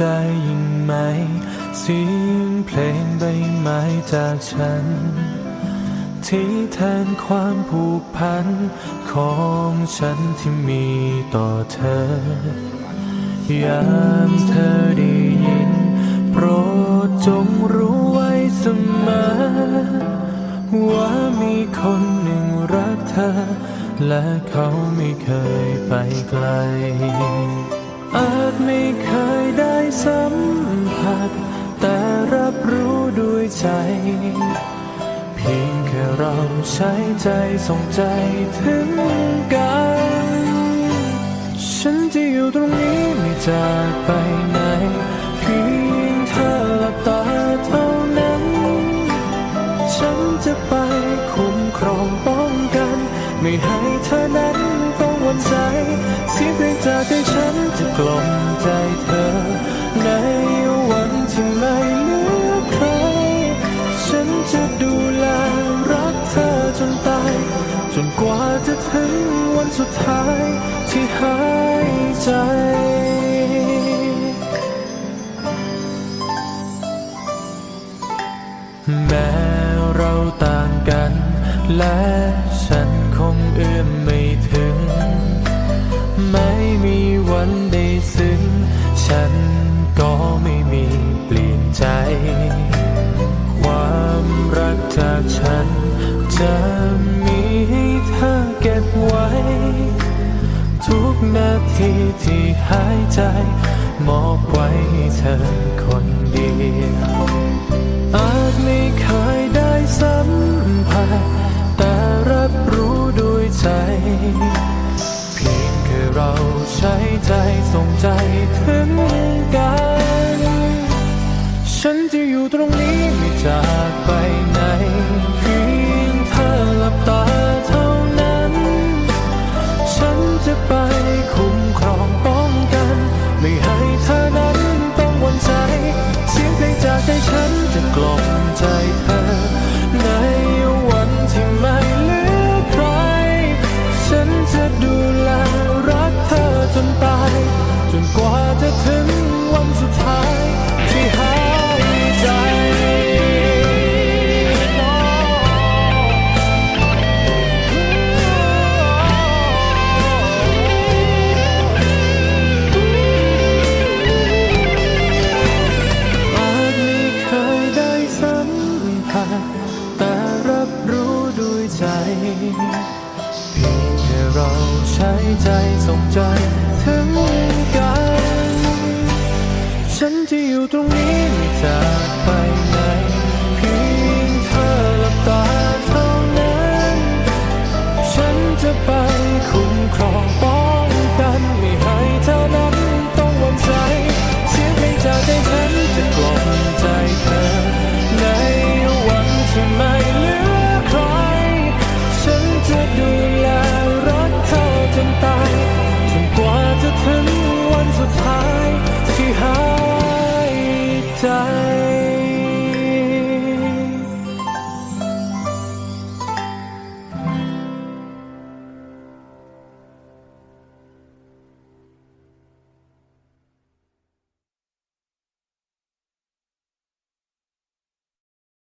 ได้ยินไหม เสียงเพลงใบไม้จากฉัน ที่แทนความผูกพัน ของฉันที่มีต่อเธอยามเธอได้ยิน โปรดจงรู้ไว้เสมอ ว่ามีคนหนึ่งรักเธอ และเขาไม่เคยไปไกลอาจไม่เคย ใจเพียงแค่เราใช้ใจส่งใจถึงกัน ฉันจะอยู่ตรงนี้ไม่จากไปไหนเพียงเธอหลับตาเท่านั้น ฉันจะไปคุ้มครองป้องกัน ไม่ให้เธอนั้นต้องหวันใจเสียงเพลงจากใจฉันจะกล่อมใจเธอใน วันสุดท้ายที่หายใจ แม้เราต่างกัน และฉันคงเอื้อมไม่ถึง ไม่มีวันได้ซึ้ง ฉันก็ไม่มีเปลี่ยนใจ ความรักจากฉันจะมี นาทีที่หายใจ มอบไว้ให้เธอคนเดียวอาจไม่เคยได้สัมผัสแต่รับรู้ด้วยใจ เพียงแค่เราใช้ใจส่งใจถึงกัน ล่ เพียงแค่เราใช้ใจส่งใจถึงกัน ฉันจะอยู่ตรงนี้ไม่จากไปไหน